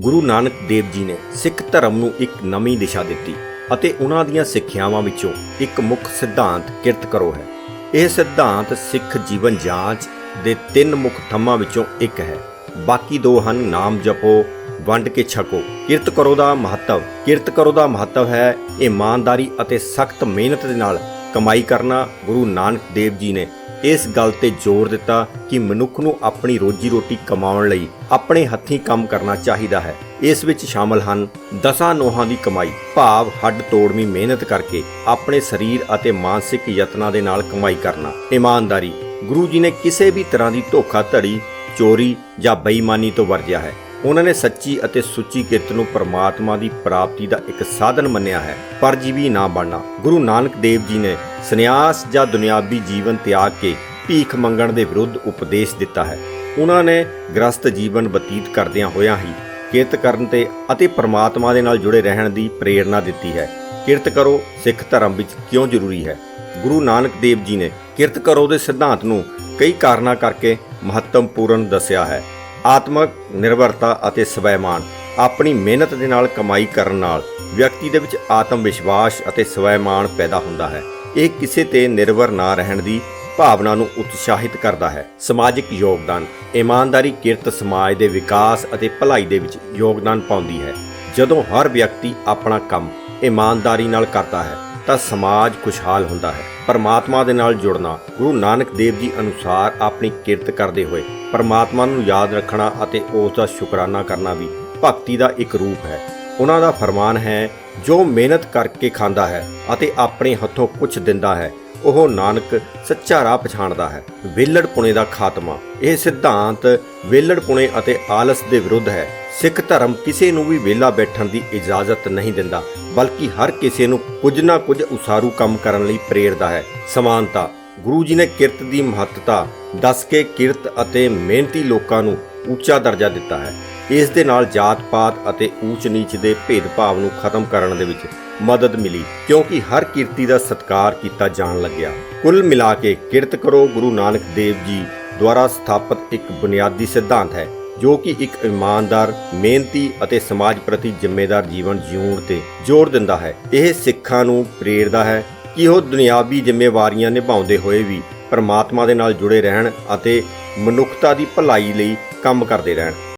ਗੁਰੂ ਨਾਨਕ ਦੇਵ ਜੀ ਨੇ ਸਿੱਖ ਧਰਮ ਨੂੰ ਇੱਕ ਨਵੀਂ ਦਿਸ਼ਾ ਦਿੱਤੀ ਅਤੇ ਉਹਨਾਂ ਦੀਆਂ ਸਿੱਖਿਆਵਾਂ ਵਿੱਚੋਂ ਇੱਕ ਮੁੱਖ ਸਿਧਾਂਤ ਕਿਰਤ ਕਰੋ ਹੈ। ਇਹ ਸਿਧਾਂਤ ਸਿੱਖ ਜੀਵਨ ਜਾਂਚ ਦੇ ਤਿੰਨ ਮੁੱਖ ਥੰਮਾਂ ਵਿੱਚੋਂ ਇੱਕ ਹੈ। ਬਾਕੀ ਦੋ ਹਨ ਨਾਮ ਜਪੋ, ਵੰਡ ਕੇ ਛਕੋ। ਕਿਰਤ ਕਰੋ ਦਾ ਮਹੱਤਵ, ਕਿਰਤ ਕਰੋ ਦਾ ਮਹੱਤਵ ਹੈ ਇਮਾਨਦਾਰੀ ਅਤੇ ਸਖਤ ਮਿਹਨਤ ਦੇ ਨਾਲ ਕਮਾਈ ਕਰਨਾ। ਗੁਰੂ ਨਾਨਕ ਦੇਵ ਜੀ ਨੇ ਇਸ ਗੱਲ ਤੇ ਜ਼ੋਰ ਦਿੱਤਾ ਕਿ ਮਨੁੱਖ ਨੂੰ ਆਪਣੀ ਰੋਜੀ ਰੋਟੀ ਕਮਾਉਣ ਲਈ ਆਪਣੇ ਹੱਥੀਂ ਕੰਮ ਕਰਨਾ ਚਾਹੀਦਾ ਹੈ। ਇਸ ਵਿੱਚ ਸ਼ਾਮਲ ਹਨ ਦਸਾਂ ਨੋਹਾਂ ਦੀ ਕਮਾਈ, ਭਾਵ ਹੱਡ ਤੋੜਵੀਂ ਮਿਹਨਤ ਕਰਕੇ ਆਪਣੇ ਸਰੀਰ ਅਤੇ ਮਾਨਸਿਕ ਯਤਨਾਂ ਦੇ ਨਾਲ ਕਮਾਈ ਕਰਨਾ। ਇਮਾਨਦਾਰੀ, ਗੁਰੂ ਜੀ ਨੇ ਕਿਸੇ ਵੀ ਤਰ੍ਹਾਂ ਦੀ ਧੋਖਾ ਧੜੀ ਚੋਰੀ ਜਾਂ ਬੇਈਮਾਨੀ ਤੋਂ ਵਰਜਿਆ ਹੈ। ਉਹਨਾਂ ਨੇ ਸੱਚੀ ਅਤੇ ਸੁੱਚੀ ਕਿਰਤ ਨੂੰ ਪਰਮਾਤਮਾ ਦੀ ਪ੍ਰਾਪਤੀ ਦਾ ਇੱਕ ਸਾਧਨ ਮੰਨਿਆ ਹੈ। ਪਰਜੀਵੀ ਨਾ ਬਣਨਾ। ਗੁਰੂ ਨਾਨਕ ਦੇਵ ਜੀ ਨੇ ਸੰਨਿਆਸ ਜਾਂ ਦੁਨਿਆਵੀ ਜੀਵਨ ਤਿਆਗ ਕੇ ਭੀਖ ਮੰਗਣ ਦੇ ਵਿਰੁੱਧ ਉਪਦੇਸ਼ ਦਿੱਤਾ ਹੈ। ਉਹਨਾਂ ਨੇ ਗ੍ਰਸਤ ਜੀਵਨ ਬਤੀਤ ਕਰਦਿਆਂ ਹੋਇਆਂ ਹੀ ਕਿਰਤ ਕਰਨ ਤੇ ਅਤੇ ਪਰਮਾਤਮਾ ਦੇ ਨਾਲ ਜੁੜੇ ਰਹਿਣ ਦੀ ਪ੍ਰੇਰਣਾ ਦਿੱਤੀ ਹੈ। ਕਿਰਤ ਕਰੋ ਸਿੱਖ ਧਰਮ ਵਿੱਚ ਕਿਉਂ ਜ਼ਰੂਰੀ ਹੈ? ਗੁਰੂ ਨਾਨਕ ਦੇਵ ਜੀ ਨੇ ਕਿਰਤ ਕਰੋ ਦੇ ਸਿਧਾਂਤ ਨੂੰ ਕਈ ਕਾਰਨਾਂ ਕਰਕੇ ਮਹੱਤਵਪੂਰਨ ਦੱਸਿਆ ਹੈ। ਆਤਮਕ ਨਿਰਭਰਤਾ ਅਤੇ ਸਵੈਮਾਨ, ਆਪਣੀ ਮਿਹਨਤ ਦੇ ਨਾਲ ਕਮਾਈ ਕਰਨ ਨਾਲ ਵਿਅਕਤੀ ਦੇ ਵਿੱਚ ਆਤਮ ਵਿਸ਼ਵਾਸ ਅਤੇ ਸਵੈਮਾਨ ਪੈਦਾ ਹੁੰਦਾ ਹੈ। ਇਹ ਕਿਸੇ ਤੇ ਨਿਰਭਰ ਨਾ ਰਹਿਣ ਦੀ ਭਾਵਨਾ ਨੂੰ ਉਤਸ਼ਾਹਿਤ ਕਰਦਾ ਹੈ। ਸਮਾਜਿਕ ਯੋਗਦਾਨ, ਇਮਾਨਦਾਰੀ ਕਿਰਤ ਸਮਾਜ ਦੇ ਵਿਕਾਸ ਅਤੇ ਭਲਾਈ ਦੇ ਵਿੱਚ ਯੋਗਦਾਨ ਪਾਉਂਦੀ ਹੈ। ਜਦੋਂ ਹਰ ਵਿਅਕਤੀ ਆਪਣਾ ਕੰਮ ਇਮਾਨਦਾਰੀ ਨਾਲ ਕਰਦਾ ਹੈ ਤਾਂ ਸਮਾਜ ਖੁਸ਼ਹਾਲ ਹੁੰਦਾ ਹੈ। ਪਰਮਾਤਮਾ ਦੇ ਨਾਲ ਜੁੜਨਾ, ਗੁਰੂ ਨਾਨਕ ਦੇਵ ਜੀ ਅਨੁਸਾਰ ਆਪਣੀ ਕਿਰਤ ਕਰਦੇ ਹੋਏ, ਪਰਮਾਤਮਾ ਨੂੰ ਯਾਦ ਰੱਖਣਾ ਅਤੇ ਉਸ ਦਾ ਸ਼ੁਕਰਾਨਾ ਕਰਨਾ ਵੀ ਭਗਤੀ ਦਾ ਇੱਕ ਰੂਪ ਹੈ। ਉਹਨਾਂ ਦਾ ਫਰਮਾਨ ਹੈ, ਜੋ ਮਿਹਨਤ ਕਰਕੇ ਖਾਂਦਾ ਹੈ ਅਤੇ ਆਪਣੇ ਹੱਥੋਂ ਕੁਝ ਦਿੰਦਾ ਹੈ ਉਹ ਨਾਨਕ ਸੱਚਾ ਰਾਹ ਪਛਾਣਦਾ ਹੈ। ਵਿਹਲੜਪੁਣੇ ਦਾ ਖਾਤਮਾ। ਇਹ ਸਿਧਾਂਤ ਵਿਹਲੜਪੁਣੇ ਅਤੇ ਆਲਸ ਦੇ ਵਿਰੁੱਧ ਹੈ। ਸਿੱਖ ਧਰਮ ਕਿਸੇ ਨੂੰ ਵੀ ਵਿਹਲਾ ਬੈਠਣ ਦੀ ਇਜਾਜ਼ਤ ਨਹੀਂ ਦਿੰਦਾ, ਬਲਕਿ ਹਰ ਕਿਸੇ ਨੂੰ ਕੁਝ ਨਾ ਕੁਝ ਉਸਾਰੂ ਕੰਮ ਕਰਨ ਲਈ ਪ੍ਰੇਰਦਾ ਹੈ। ਸਮਾਨਤਾ। ਗੁਰੂ ਜੀ ਨੇ ਕਿਰਤ ਦੀ ਮਹੱਤਤਾ, ਦੱਸ ਕੇ ਕਿਰਤ ਅਤੇ ਮਿਹਨਤੀ ਲੋਕਾਂ ਨੂੰ ਉੱਚਾ ਦਰਜਾ ਦਿੱਤਾ ਹੈ। ਇਸ ਦੇ ਨਾਲ ਜਾਤ-ਪਾਤ ਅਤੇ ਊਚ ਨੀਚ ਦੇ ਭੇਦਭਾਵ ਨੂੰ ਖਤਮ ਕਰਨ ਦੇ ਵਿੱਚ ਮਦਦ ਮਿਲੀ, ਕਿਉਂਕਿ ਹਰ ਕਿਰਤੀ ਦਾ ਸਤਿਕਾਰ ਕੀਤਾ ਜਾਣ ਲੱਗਿਆ। ਕੁੱਲ ਮਿਲਾ ਕੇ ਕਿਰਤ ਕਰੋ, ਗੁਰੂ ਨਾਨਕ ਦੇਵ ਜੀ ਦੁਆਰਾ ਸਥਾਪਿਤ ਇੱਕ ਬੁਨਿਆਦੀ ਸਿਧਾਂਤ ਹੈ, ਜੋ ਕਿ ਇੱਕ ਇਮਾਨਦਾਰ, ਮਿਹਨਤੀ ਅਤੇ ਸਮਾਜ ਪ੍ਰਤੀ ਜ਼ਿੰਮੇਵਾਰ ਜੀਵਨ ਜਿਉਣ ਤੇ ਜ਼ੋਰ ਦਿੰਦਾ ਹੈ। ਇਹ ਸਿੱਖਾਂ ਨੂੰ ਪ੍ਰੇਰਦਾ ਹੈ ਕਿ ਉਹ ਦੁਨਿਆਵੀ ਜ਼ਿੰਮੇਵਾਰੀਆਂ ਨਿਭਾਉਂਦੇ ਹੋਏ ਵੀ ਪਰਮਾਤਮਾ ਦੇ ਨਾਲ ਜੁੜੇ ਰਹਿਣ ਅਤੇ ਮਨੁੱਖਤਾ ਦੀ ਭਲਾਈ ਲਈ ਕੰਮ ਕਰਦੇ ਰਹਿਣ।